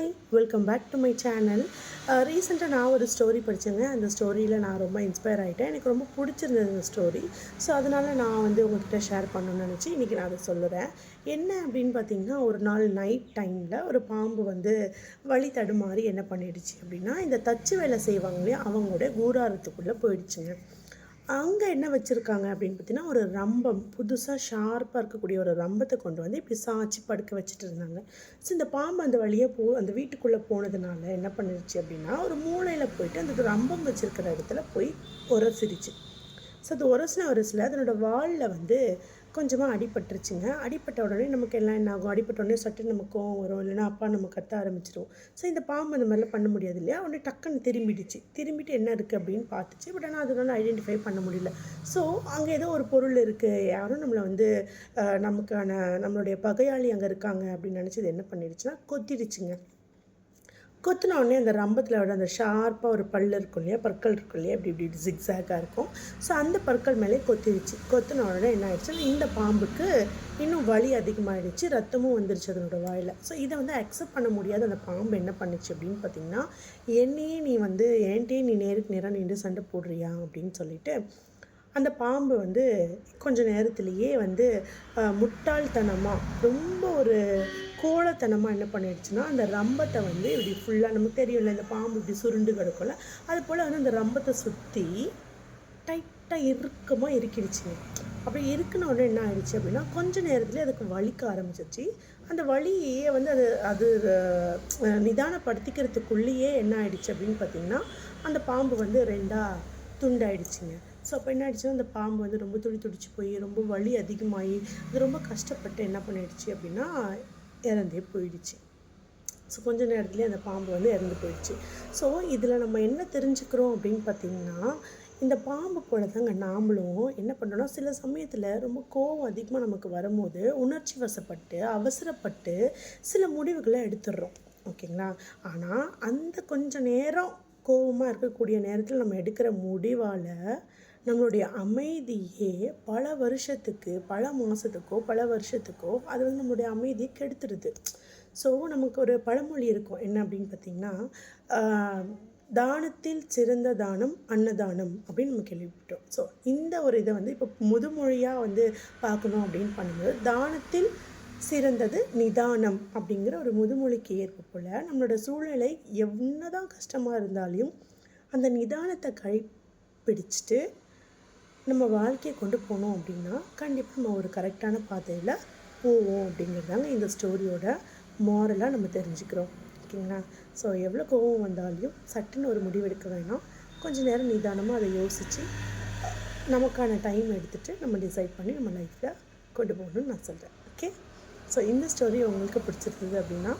Hi welcome back to my channel ரீசெண்டாக நான் ஒரு ஸ்டோரி படித்தேங்க அந்த ஸ்டோரியில் நான் ரொம்ப இன்ஸ்பயர் ஆகிட்டேன் எனக்கு ரொம்ப பிடிச்சிருந்தது இந்த ஸ்டோரி ஸோ அதனால் நான் வந்து உங்கள்கிட்ட ஷேர் பண்ணணும்னு நினச்சி இன்றைக்கி நான் அதை சொல்லுறேன். என்ன அப்படின்னு பார்த்தீங்கன்னா ஒரு நாள் நைட் டைமில் ஒரு பாம்பு வந்து வழி தடுமாறி என்ன பண்ணிடுச்சு அப்படின்னா இந்த தச்சு வேலை செய்வாங்க இல்லையா அவங்களோட கூடாரத்துக்குள்ளே போயிடுச்சுங்க. அங்கே என்ன வச்சுருக்காங்க அப்படின்னு பார்த்தீங்கன்னா ஒரு ரம்பம் புதுசாக ஷார்ப்பாக இருக்கக்கூடிய ஒரு ரம்பத்தை கொண்டு வந்து இப்படி சாய்ச்சி படுக்க வச்சுட்டு இருந்தாங்க. ஸோ இந்த பாம்பு அந்த வழியாக போ அந்த வீட்டுக்குள்ளே போனதுனால என்ன பண்ணிருச்சு அப்படின்னா ஒரு மூளையில் போயிட்டு அந்த ரம்பம் வச்சுருக்கிற இடத்துல போய் உரசிருச்சு ஸோ அது உரசின உரசில் அதனோட வாலில் வந்து கொஞ்சமாக அடிபட்டுருச்சுங்க. அடிப்பட்ட உடனே நமக்கு எல்லாம் என்ன ஆகும் அடிப்பட்ட உடனே சட்டு நமக்கு கோவம் வரும். இல்லைன்னா அப்பா நம்ம கத்த ஆரம்பிச்சிடும் ஸோ இந்த பாம்பு அந்த மாதிரிலாம் பண்ண முடியாது இல்லையா? உடனே டக்குன்னு திரும்பிடுச்சு. திரும்பிட்டு என்ன இருக்குது அப்படின்னு பார்த்துச்சு. பட் ஆனால் அதனால ஐடென்டிஃபை பண்ண முடியல. ஸோ அங்கே ஏதோ ஒரு பொருள் இருக்குது யாரும் நம்மளை வந்து நமக்கான நம்மளுடைய பகையாளி அங்கே இருக்காங்க அப்படின்னு நினச்சது என்ன பண்ணிடுச்சுன்னா கொத்திடுச்சுங்க. கொத்தினோடனே அந்த ரம்பத்தில் விட அந்த ஷார்ப்பாக ஒரு பல் இருக்கும் இல்லையா? பற்கள் இருக்கும் இல்லையா? இப்படி இப்படி ஜிக்ஸாக்காக இருக்கும். ஸோ அந்த பற்கள் மேலே கொத்திடுச்சு கொத்தின உடனே என்ன ஆயிடுச்சுன்னா இந்த பாம்புக்கு இன்னும் வலி அதிகமாகிடுச்சு ரத்தமும் வந்துருச்சு அதனோட வாயில். ஸோ இதை வந்து அக்செப்ட் பண்ண முடியாத அந்த பாம்பு என்ன பண்ணுச்சு அப்படின்னு பார்த்தீங்கன்னா என்னையே நீ வந்து என்கிட்டயே நீ நேருக்கு நேராக நின்று சண்டை போடுறியா? அப்படின்னு சொல்லிட்டு அந்த பாம்பு வந்து கொஞ்ச நேரத்துலேயே வந்து முட்டாள்தனமாக ரொம்ப ஒரு கோலத்தனமாக என்ன பண்ணிடுச்சுன்னா அந்த ரம்பத்தை வந்து இப்படி ஃபுல்லாக நமக்கு தெரியும்ல இந்த பாம்பு இப்படி சுருண்டு கிடக்கும்ல அது போல் வந்து அந்த ரம்பத்தை சுற்றி டைட்டாக இறுக்கமாக இருக்கிடுச்சுங்க அப்படி இருக்குனோடனே என்ன ஆயிடுச்சு அப்படின்னா கொஞ்ச நேரத்துலேயே அதுக்கு வலிக்க ஆரம்பிச்சிச்சு அந்த வலியை வந்து அது அது நிதானப்படுத்திக்கிறதுக்குள்ளேயே என்ன ஆயிடுச்சு அப்படின்னு பார்த்தீங்கன்னா அந்த பாம்பு வந்து ரெண்டாக துண்டாயிடுச்சுங்க. ஸோ அப்போ என்ன ஆயிடுச்சுன்னா அந்த பாம்பு வந்து ரொம்ப துடி துடிச்சு போய் ரொம்ப வலி அதிகமாகி அது ரொம்ப கஷ்டப்பட்டு என்ன பண்ணிடுச்சு அப்படின்னா இறந்தே போயிடுச்சு. ஸோ கொஞ்ச நேரத்துலேயே அந்த பாம்பு வந்து இறந்து போயிடுச்சு. ஸோ இதில் நம்ம என்ன தெரிஞ்சுக்கிறோம் அப்படின்னு பார்த்தீங்கன்னா இந்த பாம்பு போல தாங்க நாமளும் என்ன பண்ணுறோம்னா சில சமயத்தில் ரொம்ப கோவம் அதிகமாக நமக்கு வரும்போது உணர்ச்சி வசப்பட்டு அவசரப்பட்டு சில முடிவுகளை எடுத்துடுறோம். ஓகேங்களா? ஆனால் அந்த கொஞ்சம் நேரம் கோவமாக இருக்கக்கூடிய நேரத்தில் நம்ம எடுக்கிற முடிவால் நம்மளுடைய அமைதியே பல வருஷத்துக்கு பல மாதத்துக்கோ பல வருஷத்துக்கோ அது வந்து நம்மளுடைய அமைதியை கெடுத்துடுது ஸோ நமக்கு ஒரு பழமொழி இருக்கும். என்ன அப்படின்னு பார்த்தீங்கன்னா தானத்தில் சிறந்த தானம் அன்னதானம் அப்படின்னு நம்ம கேள்விப்பட்டோம். ஸோ இந்த ஒரு இதை வந்து இப்போ முதுமொழியாக வந்து பார்க்கணும் அப்படின்னு பண்ணும்போது தானத்தில் சிறந்தது நிதானம் அப்படிங்கிற ஒரு முதுமொழிக்கு ஏற்ப போல் நம்மளோட சூழ்நிலை என்னதான் கஷ்டமாக இருந்தாலும் அந்த நிதானத்தை கை பிடிச்சிட்டு நம்ம வாழ்க்கையை கொண்டு போனோம் அப்படின்னா கண்டிப்பாக நம்ம ஒரு கரெக்டான பாதையில் போவோம் அப்படிங்கிறதாங்க இந்த ஸ்டோரியோட மாரலாக நம்ம தெரிஞ்சுக்கிறோம். ஓகேங்களா? ஸோ எவ்வளோ கோவம் வந்தாலையும் சட்டுன்னு ஒரு முடிவெடுக்க வேணாம். கொஞ்ச நேரம் நிதானமாக அதை யோசித்து நமக்கான டைம் எடுத்துகிட்டு நம்ம டிசைட் பண்ணி நம்ம லைஃப்பில் கொண்டு போகணும்னு நான் சொல்கிறேன் ஓகே ஸோ இந்த ஸ்டோரி உங்களுக்கு பிடிச்சிருந்தது அப்படின்னா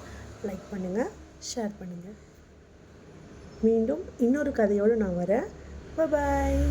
லைக் பண்ணுங்கள் ஷேர் பண்ணுங்கள் மீண்டும் இன்னொரு கதையோடு நான் வரேன். பாய்